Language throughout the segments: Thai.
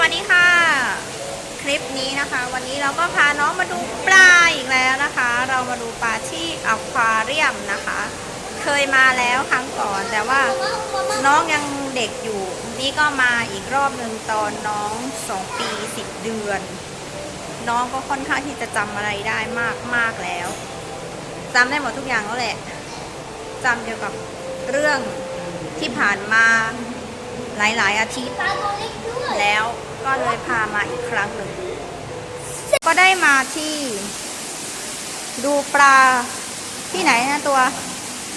วัสดีค่ะ คลิปนี้นะคะ วันนี้เราก็พาน้องมาดูปลาอีกแล้วนะคะ เรามาดูปลาที่อควาเรียมนะคะ เคยมาแล้วครั้งก่อน แต่ว่าน้องยังเด็กอยู่ นี่ก็มาอีกรอบหนึ่งตอนน้อง2ปี10เดือน น้องก็ค่อนข้างที่จะจำอะไรได้มากมากแล้วจำได้หมดทุกอย่างแล้วแหละจำเกี่ยวกับเรื่องที่ผ่านมาหลาย ๆ อาทิตย์แล้ว ก็เลยพามาอีกครั้งหนึ่ง ก็ได้มาที่ ดูปลาที่ไหนนะตัว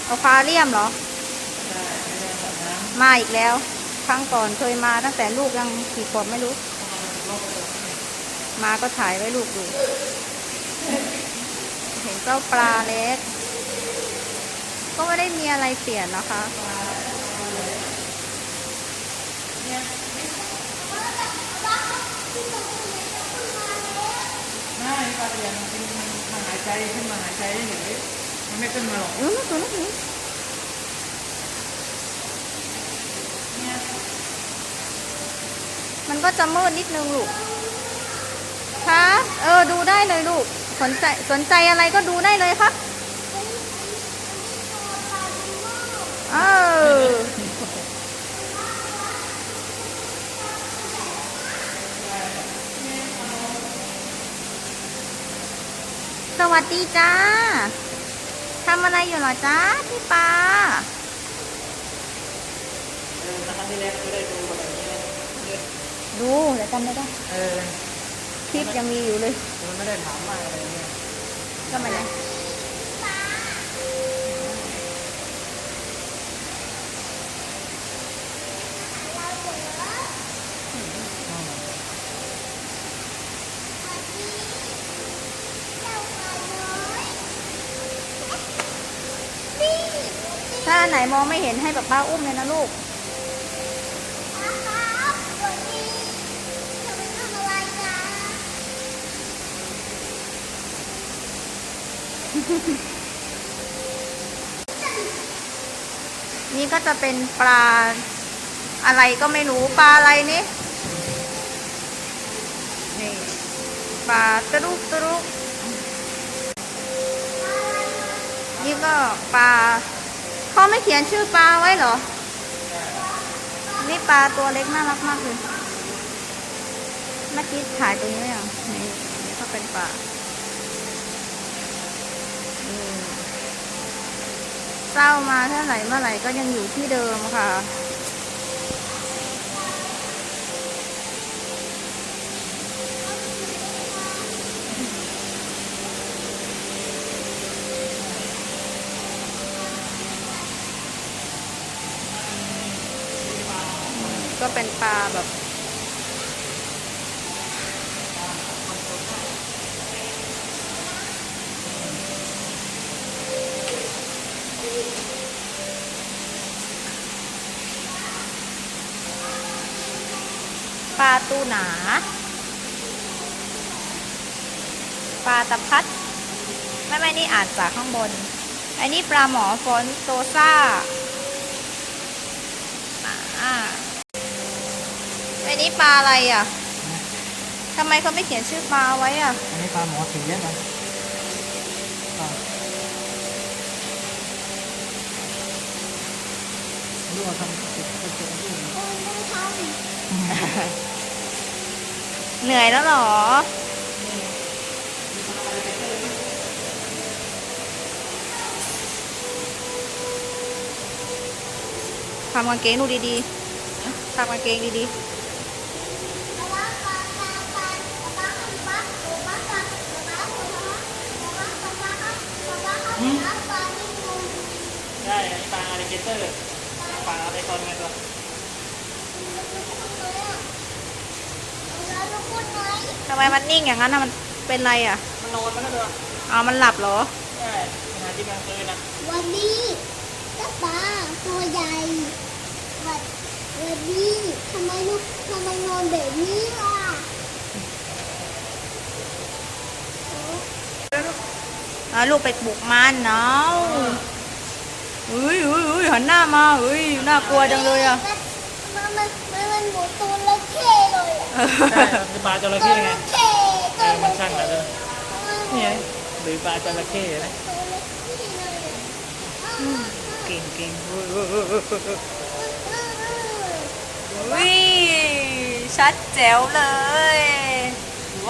อควาเรียมเหรอ มาอีกแล้ว ครั้งก่อนเคยมาตั้งแต่ลูกยังกี่ขวบไม่รู้ มาก็ถ่ายไว้ลูกดู เห็นเจ้าปลาเล็ก ก็ไม่ได้มีอะไรเปลี่ยนนะคะ ไม่ปลาเรียนมันเป็นมาหายใจขึ้นมาหายใจเฉยๆมันไม่ขึ้นมาหรอกอืมตัวนี้มันก็จะมืดนิดนึงลูกคะเออ ดูได้เลยลูก สนใจ สนใจอะไรก็ดูได้เลยครับ วัสดีจ้าทำอะไรอยู่เหรอจ๊ะพี่ปาเออครั้งที่แล้วก็ได้ดูแบบนี้นะดูแต่จำไม่ได้เออคลิปยังมีอยู่เลย มันไม่ได้ถามว่าอะไรเงี้ยก็ไม่ได้ ถ้าไหนมองไม่เห็นให้แบบป้าอุ้มเลยนะลูก นี่ก็จะเป็นปลาอะไรก็ไม่รู้ปลาอะไรนี่นี่ปลาตะลุกตะลุกนี่ก็ปลา เขาไม่เขียนชื่อปลาไว้เหรอ นี่ปลาตัวเล็กน่ารักมากเลยเมื่อกี้ถ่ายตรงนี้ไหมอะนี่นี่ก็เป็นปลาเศร้ามาเท่าไหร่เมื่อไหร่ก็ยังอยู่ที่เดิมค่ะ แบบปลาตูหนา ปลาตะพัดไม่ไม่นี่อ่านจากข้างบน อันนี้ปลาหมอฟอนโตซ่าอ่า อันนี้ปลาอะไรอะทำไมเขาไม่เขียนชื่อปลาไว้อะ อันนี้ปลาหมอสีนะปลาดูว่าทำติดติดติดติดเหนื่อยแล้วเหรอ ทำกางเกงดูดีๆทำกางเกงดีได้อัน นี้ปลาอ l ลิเกเตอร์ปลาอะไรตอนไงตัวๆทำไมมันนิ่งอย่างนั้นนะมันเป็นไรอะ มันนอนมันก็ตัวอ๋อมันหลับเหรอ ใช่หาที่มันคืนนะ วันนี้เจ้าปลาตัวใหญ่วันวันนี้ทำไมลูกทำไมนอนแบบนี้ล่ะอะลูกไปปลุกมันเนาะ เฮ้ยเฮ้ยเฮ้ยหันหน้ามาเฮ้ยน่ากลัวจังเลยอะมันมันมันมันหมูตัวเล็กแค่เหรอใช่มันคือปลาจระเข้ไงเก๋จเออระมันเข้ช่างอะไรด้วยนี่ไงหรือปลาจระเข้นะเก่งเก่งเว้ยเว้ยเว้ยเว้ยเว้ยวิชัดแจ๋วเลย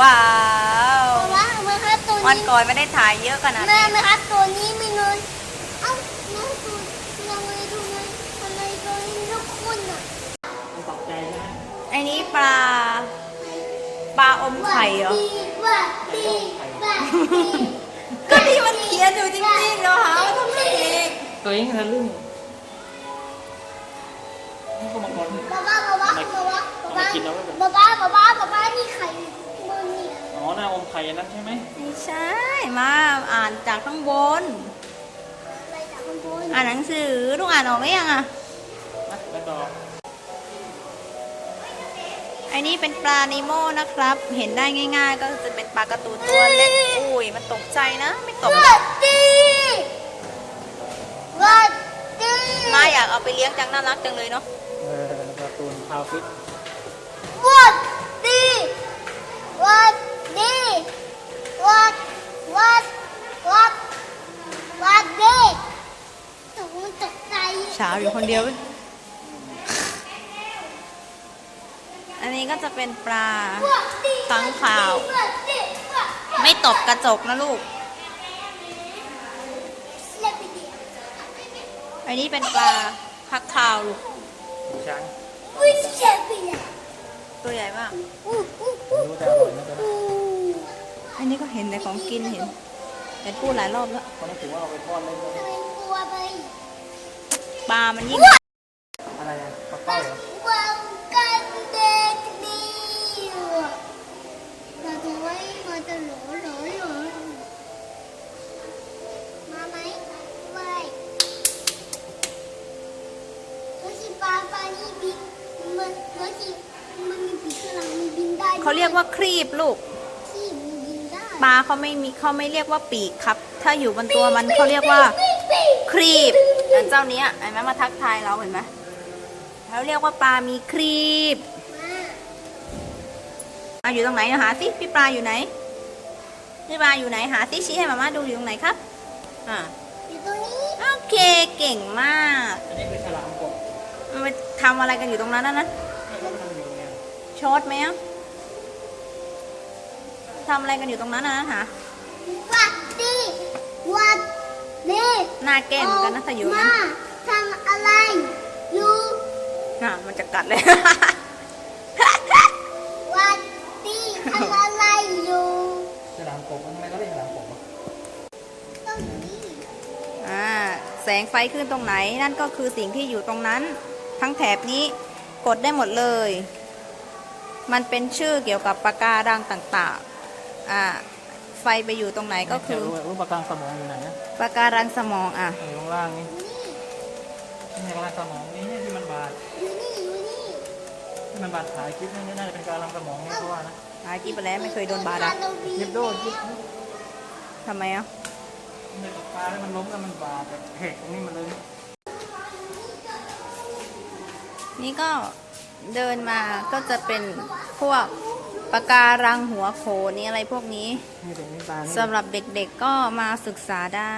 ว้าวป๊าป๊ามาครับตัววันนี้ก่อนไม่ได้ถ่ายเยอะขนาดแม่นี้ ไหมครับตัวนี้มีเงินเอ้าแม่ตัวทำไมดูไงทำไมตัวนี้ลูกคุณอะ มันตกใจใช่ไหม ไอ้นี้ ปลา ปลาอมไข่เหรอว่าดีว่าดีก็ที่มันเขียนอยู่จริงๆแล้วหาว่าทำไมเองตัวเองทะลึ่งนี่ก็มาก่อนนี่บ้าบ้าบ้าบ้าบ้าบ้าเอามากินเอาไว้ก่อนบ้าบ้าบ้าบ้าบ้าบ้านี่ไข่บนนี่อ๋อหน้าอมไข่อันนั้นใช่ไหมไม่ใช่ มาอ่านจากข้างบน อะไรจากข้างบน อ่านหนังสือลูกอ่านออกไหมยังอะนะแล้วก็ไอ้นี่เป็นปลานิโมนะครับ เห็นได้ง่าย ๆ ก็จะเป็นปลาการะตูนตัวเล็กอุ้ยมันตกใจนะ ไม่ตกว่าดีว่าดีมาอยากเอาไปเลี้ยงจังน่ารักจังเลยเนาะเออการ์ตูนพาวฟิตว่าดีว่าดีว่าว่าว่าว่าดีตกตกใจเช้าอยู่คนเดียว อันนี้ก็จะเป็นปลาว่าดีค้างคาวว่าดีว่าไม่ตบกระจกนะลูกเล่นไปดิอันนี้เป็นปลาพักคาวลูกดูช้างวิ่งเล่นไปเลยตัวใหญ่มากอู้อู้อู้รู้แต่อร่อยนะตัวนั้นอู้อันนี้ก็เห็นแต่ของกินเห็นเห็นพูดหลายรอบแล้วคนนั้นถือว่าเอาไปทอดเล่นเลยทำไมกลัวไปปลามันยิ่ง ปลาปลานี่บินมันตัวสีมันมีปีกข้างหลังมีบินได้เขาเรียกว่าครีบลูก ที่มีบินได้ปลาเขาไม่มีเขาไม่เรียกว่าปีกครับ ถ้าอยู่บนตัวมันเขาเรียกว่าครีบเหมือนเจ้าเนี้ยเห็นไหมมาทักทายเราเห็นไหมเขาเรียกว่าปลามีครีบมาเอาอยู่ตรงไหนนะหาสิพี่ปลาอยู่ไหนพี่ปลาอยู่ไหนหาสิชี้ให้มาม่าดูอยู่ตรงไหนครับอ่าอยู่ตรงนี้ โอเคเก่งมาก อันนี้คือฉลามกบมันไป ทำอะไรกันอยู่ตรงนั้นนะนะไม่รู้มันอยู่ไงช็อตไหมอะทำอะไรกันอยู่ตรงนั้นนะหาวัดดีวัดดีหน้าแก้มเหมือนกันนะถ้าอยู่นั้นมาทำอะไรอยู่อะมันจะกัดเลยวัดดีทำอะไรอยู่ฉลามกบมันทำไมเขาเรียกฉลามกบอะตรงนี้อ่าแสงไฟขึ้นตรงไหนนั่นก็คือสิ่งที่อยู่ตรงนั้น ทั้งแถบนี้กดได้หมดเลย มันเป็นชื่อเกี่ยวกับปากการังต่างๆอ่าไฟไปอยู่ตรงไหนก็คือรู้ว่ารู้ปากกางสมองอยู่ไหนนะปากการังสมองอะอยู่ข้างล่างนี่นี่นี่กำลังสมองนี่ที่มันบาดอยู่นี่อยู่นี่ที่มันบาดถ่ายคลิปนี่น่าจะเป็นการลังสมองนี่เพราะว่านะหายกี่ไปแล้วไม่เคยโดนบาดอะคลิปโดนคลิปทำไมอะในตกปลาแล้วมันล้มแล้วมันบาดแบบแหกตรงนี้มันเลย นี่ก็เดินมาก็จะเป็นพวกปากการังหัวโขนนี่อะไรพวกนี้นี่เป็นนี่ปลานี่สำหรับเด็กๆก็มาศึกษาได้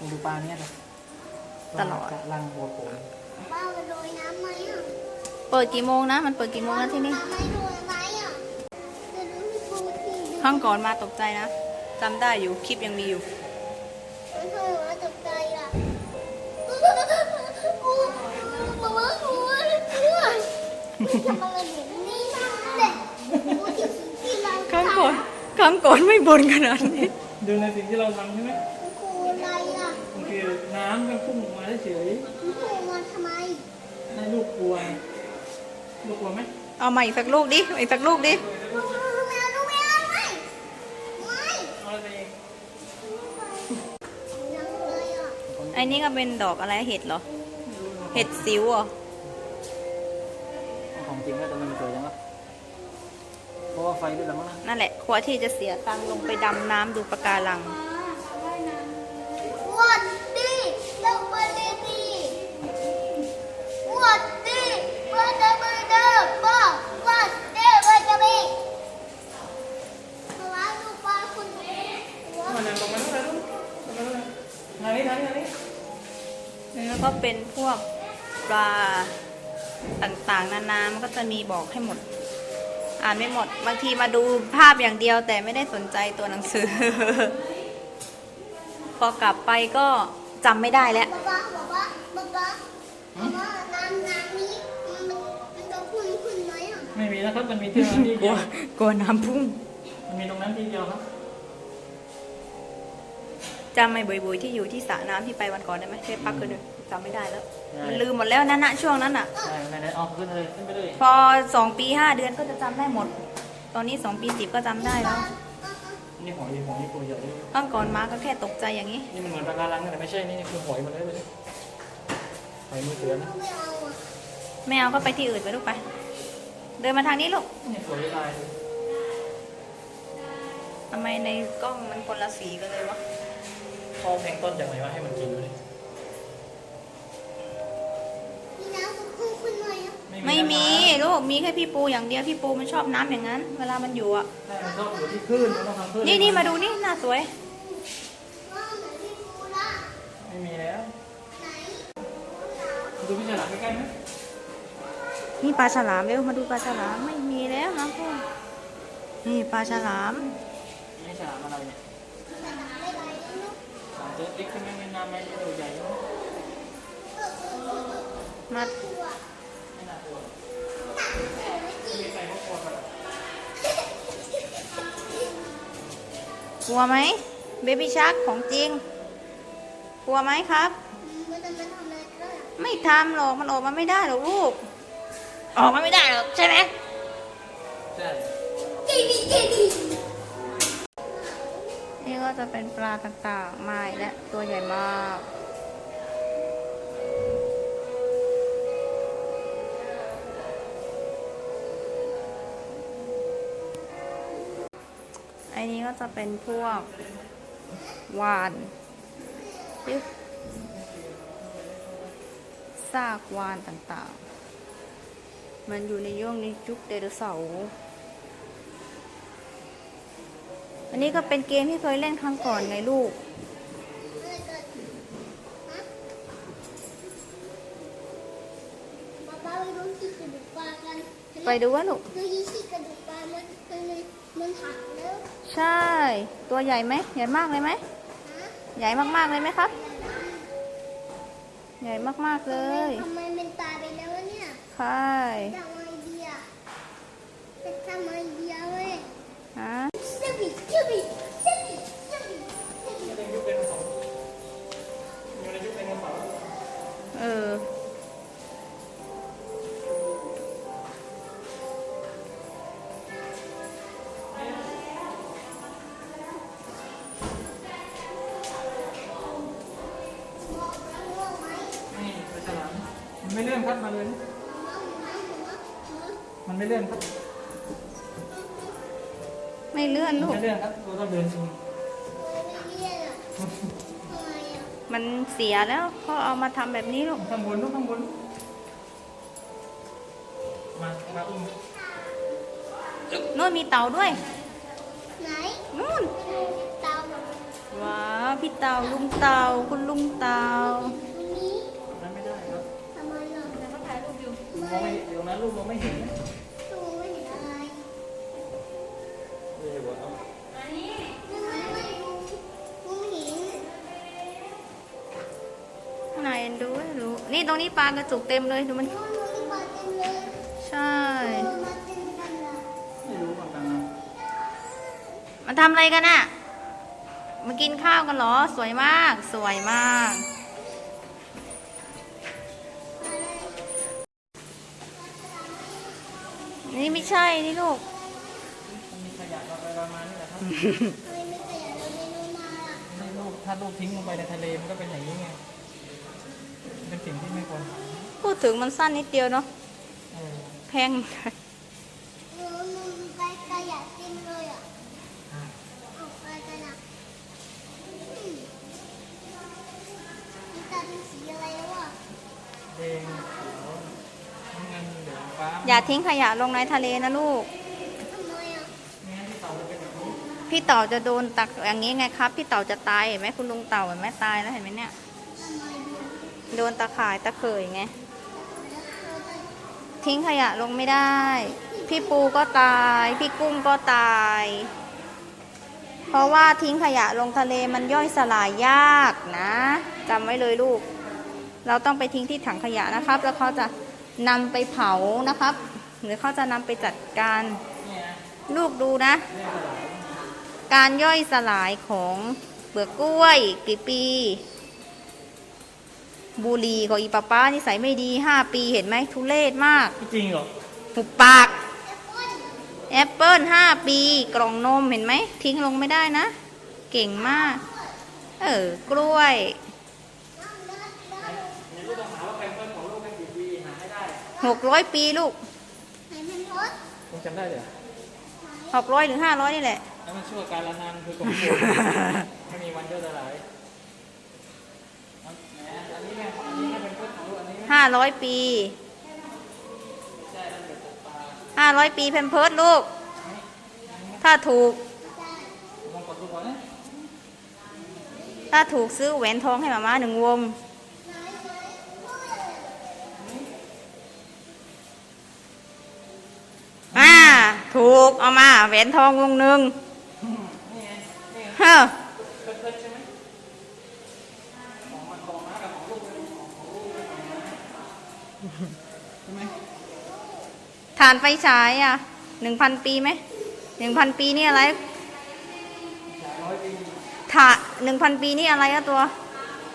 นี่ดูปลาเนี่ยนะตลอด ลังบัวโขนบ้าไปโรยน้ำไหมอะเปิดกี่โมงนะ มันเปิดกี่โมงนะที่นี่น้ำไม่โรยไหมอะจะรู้มีโปรตีนครั้งก่อนมาตกใจนะจำได้อยู่คลิปยังมีอยู่ไม่เคยว่า ทำอะไรแบบนี้นั่นแหละโอ้ที่สิ่งที่เราครั้งก่อนครั้งก่อนไม่บนขนาดนี้ดูในสิ่งที่เราทำใช่ไหมครูอะไรอะบางทีน้ำมันพุ่งออกมาเฉยครูมาทำไมๆให้ลูกกลัวลูกกลัวไหมเอามาอีกสักลูกดิอีกสักลูกดิลูกแมวลูกแมวไม่ไม่เอาอะไรไปเองยังเลยอะไอ้นี่ก็เป็นดอกอะไรเห็ดเหรอ เห็ดสิวเหรอ ของจริงแล้วแต่มันสวยจังวะเพราะว่าไฟด้วยละมั้งนะนั่นแหละครัวที่จะเสียตังลงไปดำน้ำดูปะการัง What day? Somebody day. What day? What the murder? Bomb. What day? What มาดูปลาคุณแม่ง่านั่งงมานั่ลงแล้วก็เป็นพวกปลา ต่างๆ นานา มันก็จะมีบอกให้หมด อ่านไม่หมด บางทีมาดูภาพอย่างเดียวแต่ไม่ได้สนใจตัวหนังสือ พอกลับไปก็จำไม่ได้แล้วป๊าป๊าบอกว่าป๊าป๊าบอกว่าน้ำน้ำนี้มันมันจะพุ่นพุ่นไหมอะไม่มีนะครับ มันมีที่ที่กเดีลัยววกลัวน้ำพุ่ง มันมีตรงนั้นที่เดียวครับจำไอ้บุยๆที่อยู่ที่สระน้ำที่ไปวันก่อนได้ไหมที่พักกันด้วย จำไม่ได้แล้ว มันลืมหมดแล้วนั่นนะช่วงนั้นอะ ใช่ไหนๆเอาขึ้นเลยขึ้นไปเลยพอสองปีห้าเดือนก็จะจำได้หมด ตอนนี้สองปีสิบก็จำได้แล้ว นี่หอยหอยตัวใหญ่ด้วยต้องก่อนมาก็แค่ตกใจอย่างนี้ นี่มันเหมือนปลาการังแต่ไม่ใช่นี่นี่คือหอยหมันเลยไปเลยหอยมือเสือนะไม่เอาอะไม่เอาก็ไปที่อื่นไปลูกไป เดินมาทางนี้ลูกนี่สวยจะตายทำไมในกล้องมันคนละสีกันเลยวะพอแพลงก์ต้นจากไหนวะให้มันกินดูดิ ไม่มีลูกมีแค่พี่ปูอย่างเดียวพี่ปูมันชอบน้ำอย่างนั้น เวลามันอยู่อะใช่มันชอบอยู่ที่คลื่นมันต้องทำคลื่นนี่นี่มาดูนี่หน้าสวยว่าเหมือนที่ปูละไม่มีแล้วไหนดูพี่ฉลามใกล้ๆไหมนี่ปลาฉลามเร็วมาดูปลาฉลามไม่มีแล้วนะพ่อนี่ปลาฉลามนี่ฉลามอะไรเนี่ยสนามอะไรนะลูกฉลามตัวเล็กขึ้นไหมไม่น้ำไม่ตัวใหญ่ไหมมา กลัวไหมเบบี้ชาร์กของจริง กลัวไหมครับมันจะมาทำอะไรก็ได้ไม่ทำหรอกมันออกมาไม่ได้หรอกลูก ออกมาไม่ได้หรอกใช่ไหมใช่จีบีจีบีนี่ก็จะเป็นปลาต่างๆมาอีกและตัวใหญ่มาก อ้นี้ก็จะเป็นพวกวานยึกซากวานต่างๆ มันอยู่ในย่วงในยุคไดโนเสาร์อันนี้ก็เป็นเกมที่เคยเล่นครั้งก่อนไงลูกอะไรเกิดฮะป๊าป๊าไปดูที่กระดูกปลากันไปดูว่าลูก ดูยี่ที่กระดูกปลามันมันมันหักแล้ว ใช่ ตัวใหญ่ไหมใหญ่มากเลยไหมฮะใหญ่มากๆเลยไหมครับ ใหญ่มากๆเลยทำไมมันตายไปแล้ววะเนี่ยใช่ทำไอเดียเป็นทำไอเดียเว้ยฮะ ไม่เลื่อนครับ ไม่เลื่อนลูก ไม่เลื่อนครับเราต้องเดินจริงมันเสียแล้วก็เอามาทำแบบนี้ลูกข้างบนลูกข้างบน มามาอุ้มนู่นมีเต่าด้วย ไหน นู่น เตาตว้าวพี่เต่าลุงเต่าคุณลุงเต่ารงนี้นั้นไม่ได้ครับทำไมล่ะแล้วก็ถ่ายรูปอยู่มองไม่เดี๋ยวนั้นลูกมองไม่เห็น ตรงนี้ปลากระจุกเต็มเลยดูมันนู่นนู่นมาเต็มเลยใช่เออมาเต็มกันละไม่รู้เหมือนกันนะมันทำอะไรกันอะมากินข้าวกันเหรอ สวยมาก สวยมาก นี่ไม่ใช่นี่ลูก มันมีขยะเราไปประมาณนี้แหละครับทำไมไม่ขยันเราไม่รู้มาล่ะให้ลูกถ้าลูกทิ้งลงไปในทะเลมันก็เป็นอย่างนี้ไง เป็นสิ่งที่ไม่ควรทพูดถึงมันสั้นนิดเดียวเนาะำเออแพงเออมันไปขยะเต็มเลยอะอะเอาไปกันอะอืมมันตาเป็นสีอะไรแล้วอะแดงเขียวน้ำเงินเหลืองฟ้าอย่าทิ้งขยะลงในทะเลนะลูก ทำไมอะไม่งั้นที่เต่าจะเป็นแบบนี้พี่เต่าจะโดนตักอย่างนี้ไงครับ พี่เต่าจะตายเห็นไหมคุณลุงเต่าเห็นไหมตายแล้วเห็นไหมเนี่ยทำไมดูเโดนตะข่ายตะเขยไง ทิ้งขยะลงไม่ได้ พี่ปูก็ตาย พี่กุ้งก็ตาย เพราะว่าทิ้งขยะลงทะเลมันย่อยสลายยากนะจำไว้เลยลูก เราต้องไปทิ้งที่ถังขยะนะครับ แล้วเขาจะนำไปเผานะครับ หรือเขาจะนำไปจัดการลูกดูนะ กาษการย่อยสลายของเปลือกกล้วยกี่ปี บุหรี่ของอีป้าป้านิสัยไม่ดีห้าปีเห็นไหมทุเลศมากไม่จริงเหรอหุบปากแอปเปิลห้าปีกล่องนมเห็นไหม ทิ้งลงไม่ได้นะ เก่งมาก เออกล้วยมีผู้ต้องหาว่าแพมเพิร์สของลูกเป็นกี่ปีหาให้ได้หกร้อยปีลูกไหนมันรถคุณจำได้เหรอหกร้อยหรือห้าร้อยนี่แหละ แล้วมันชั่วการละนานคือกลมโกไม่มีวันย่อยสลายเอาแหมอันนี้ไงอันนี้ก็เป็นเพื่อนของลูกอันนี้ไหมห้าร้อยปีใช่แล้วเกิดจากปลาห้าร้อยปีแพมเพิร์ดลูก ถ้าถูกลองกดดูก่อนนะถ้าถูกซื้อแหวนทองให้มาม่าหนึ่งวง อ่า ถูก เอามา แหวนทองวงหนึ่งนี่ไงนี่ไงเฮ้อ ใช่ไหมฐานไฟฉายอะหนึ่งพันปีไหมหนึ่งพันปีนี่อะไรสามร้อยปีถาหนึ่งพันปีนี่อะไรอะตัว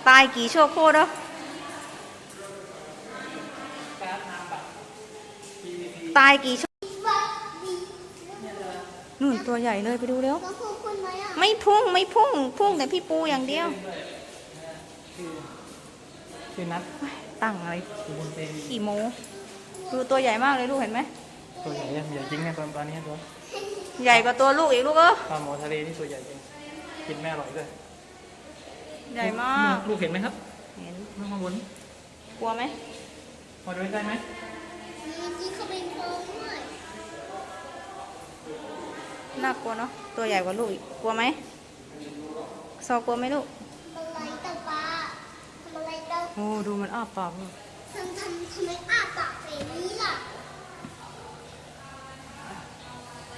ตายกี่ชั่วโคตรแล้วการ์ดนามบัตร PVC ตายกี่ชั่ววัดดีนู่นตัวใหญ่เลยไปดูเร็วต้องพูดคุณไหมอะไม่พุ่งไม่พุ่ง พุ่งแต่พี่ปูอย่างเดียวชื่อชื่อนัท ตั้งอะไรอยู่บนเตียงกี่โมดูตัวใหญ่มากเลยลูกเห็นไหมตัวใหญ่อะใหญ่จริงเนี่ยตอนตอนนี้ตัวใหญ่กว่าตัวลูกอีกลูกเออปลาหมอทะเลนี่ตัวใหญ่จริงกินแม่อร่อยด้วยใหญ่มากลูกเห็นไหมครับ เห็นลูกข้างบนกลัวไหมพอดูได้ไหมมีที่เขาเป็นโครงด้วยน่ากลัวเนาะตัวใหญ่กว่าลูกอีกกลัวไหมซอกลัวไหมลูก โอ้ดูมันอ้าปากลูกทำทำทำไมอ้าปากแบบนี้ล่ะ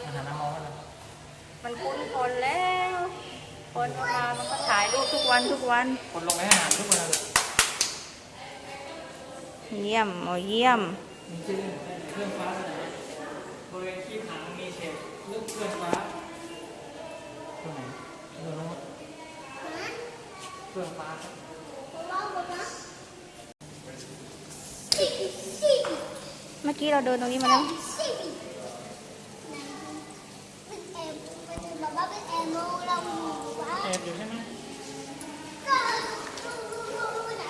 อาหารน้ำมองกันเลยมันคุ้นคนแล้ว คนมามันก็ถ่ายรูปทุกวันทุกวัน คนลงไปให้อาหารทุกคนเลยเยี่ยมโอ้เยี่ยมมีชื่อเครื่องฟ้าตัวไหนบริเวณคีบหางมีเศษลูกเครื่องฟ้าตัวไหนตัวโน้ตฮะเครื่องฟ้าครับผมเล่าหมดนะสิบสิบ เมื่อกี้เราเดินตรงนี้มาแล้วสิบเป็นแอมเป็นแบบว่าเป็นแอมโมเราอยู่ว่าแอบอยู่ใช่ไหมก็รู้รู้รู้นะ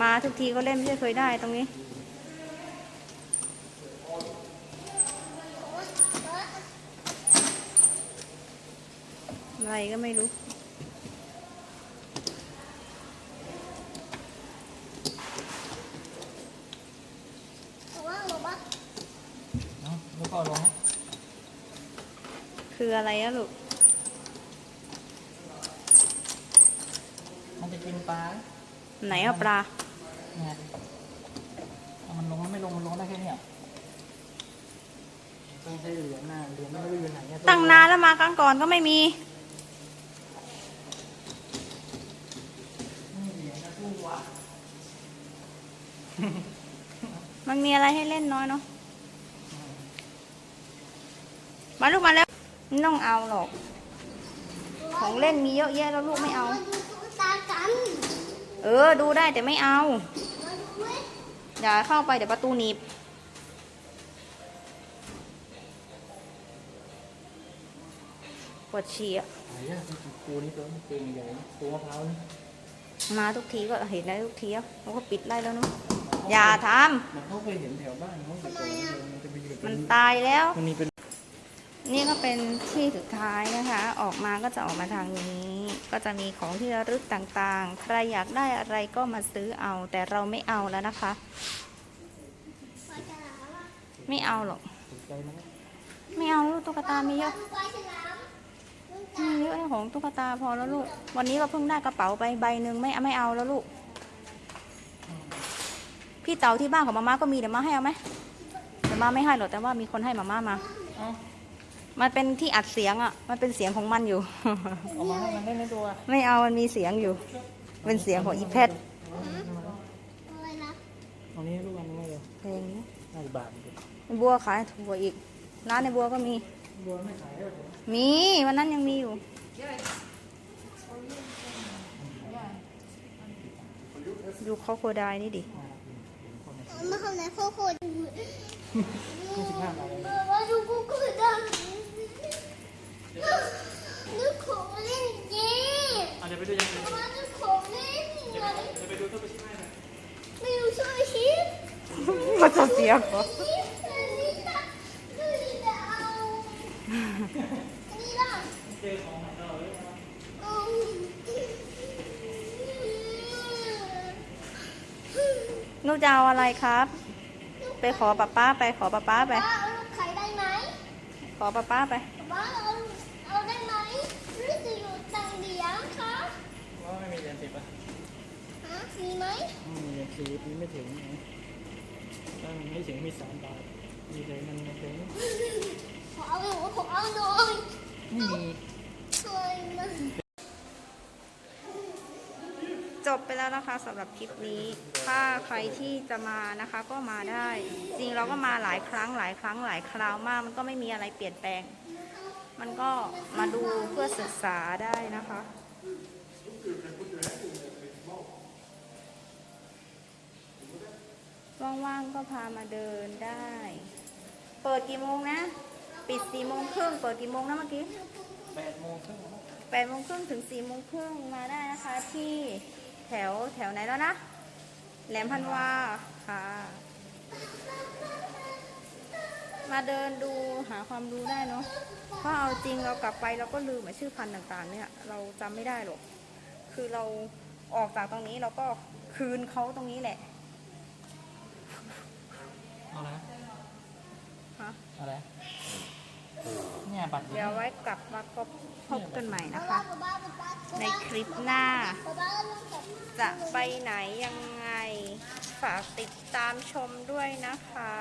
มาทุกทีก็เล่นไม่ใช่เคยได้ตรงนี้ อะไรก็ไม่รู้ผมว่าบอกว่าเนาะลูกก็เอาลงนะคืออะไรอะลูก มันจะกินปลาไหนเอาปลา ไงเอามันลงมันไม่ลงมันลงได้แค่เนี้ยต้องใช้เหรียญหน้าเหรียญไม่รู้อยู่ไหนอะตั้งนานแล้วมาครั้งก่อนก็ไม่มีไม่มีเหรียญนะตู้วะ มันมีอะไรให้เล่นน้อยเนาะ มาลูกมาแล้วไม่ต้องเอาหรอก ของเล่นมีเยอะแยะแล้วลูกไม่เอามาดูตุ๊กตากันเออ ดูได้แต่ไม่เอามาดูเว้ยอย่าเข้าไปเดี๋ยวประตูหนีบปวดฉี่อะไหนอะปูนี่ตัวเก่งใหญ่ปูมะพร้าวนี่มาทุกทีก็เห็นได้ทุกทีอะเขาก็ปิดไล่แล้วเนาะ อย่าทมันเขาเคยเห็นแถวบ้านเขาแต่ก่อนมันจะไปอยู่ำมันตายแล้ว มันมีเป็น นี่ก็เป็นที่สุดท้ายนะคะ ออกมาก็จะออกมาทางนี้ ก็จะมีของที่ระลึกต่างๆ ใครอยากได้อะไรก็มาซื้อเอา แต่เราไม่เอาแล้วนะคะปลาฉลามอะไม่เอาหรอก ถูกใจไหมไม่เอาลูกตุ๊กตามีเยอะปลาฉลามมีเยอะนะของตุ๊กตาพอแล้วลูก วันนี้ก็เพิ่งได้กระเป๋าไปใบหนึ่งไม่ไม่เอาแล้วลูก พี่เต๋าที่บ้านของมาม่าก็มีเดี๋ยวมาให้เอาไหมเดี๋ยวมาไม่ให้หรอกแต่ว่ามีคนให้มาม่ามา เอ้ามันเป็นที่อัดเสียงอะ มันเป็นเสียงของมันอยู่ เอามาให้มันเล่นในตัวไม่เอามันมีเสียงอยู่ เป็นเสียงของอีแพทอะไรนะเอานี้ลูกอันนี้เลยเพลงนี้ห้าสิบบาทบัวขายถั่วอีก ร้านในบัวก็มี บัวไม่ขายแล้วผมมีวันนั้นยังมีอยู่ ดูคอโคไดนี่ดิ มาทำไหนพ่อโคตรยี่สิบห้าบาทมาดูพ่อคตรดังนึกของเล่นเย่อาเดี๋ยวไปดูยังไงมานึกของเล่นเดี๋ยวไหนไปเดี๋ยวไปดูตัวไปชิมให้หน่อยไม่รู้ช่วยชิปมันจะเสียงเหรอนนี้นะดูดิจะเอาอันนี้ล่ะเจอของใหม่ตลอดเลยนะ เอา นูกจะเอาอะไรครับ ไปขอป้าป้าไปขอป้าป้าไป ป้าเอาลูกไข่ได้ไหมขอป้าป้าไป ป้าเอาเอาได้ไหมหรือจะอยู่ตังเดียงคะว่าไม่มีเหรียญสิบอะฮะมีไหมไม่มีเหรียญสิบนี่ไม่ถึงนะถ้ามันไม่ถึงมีสามบาทมีเลยมันไม่ถึงขอเอาหนูขอเอาหน่อยไม่มีช่วยนะ จบไป แล้วนะคะสำหรับคลิปนี้ ถ้าใครที่จะมานะคะก็มาได้ จริงเราก็มาหลายครั้งหลายครั้งหลายคราวมาก มันก็ไม่มีอะไรเปลี่ยนแปลง มันก็มาดูเพื่อศึกษาได้นะคะว่างๆก็พามาเดินได้ เปิดกี่โมงนะ ปิดสี่โมงครึ่งเปิดกี่โมงนะเมื่อกี้แปดโมงครึ่งแล้วแปดโมงครึ่งถึงสี่โมงครึ่งมาได้นะคะที่ แถวแถวไหนแล้วนะ แหลมพันวาค่ะ มาเดินดูหาความรู้ได้เนาะเพราะเอาจริงเรากลับไปเราก็ลืมอะชื่อพันธุ์ต่างๆ เนี่ย เราจำไม่ได้หรอก คือเราออกจากตรงนี้เราก็คืนเขาตรงนี้แหละเอาละฮะเอาละ เนี่ยบัตรเดี๋ยวไว้กลับมาพบพบกันใหม่นะคะ ในคลิปหน้า จะไปไหนยังไง ฝากติดตามชมด้วยนะคะ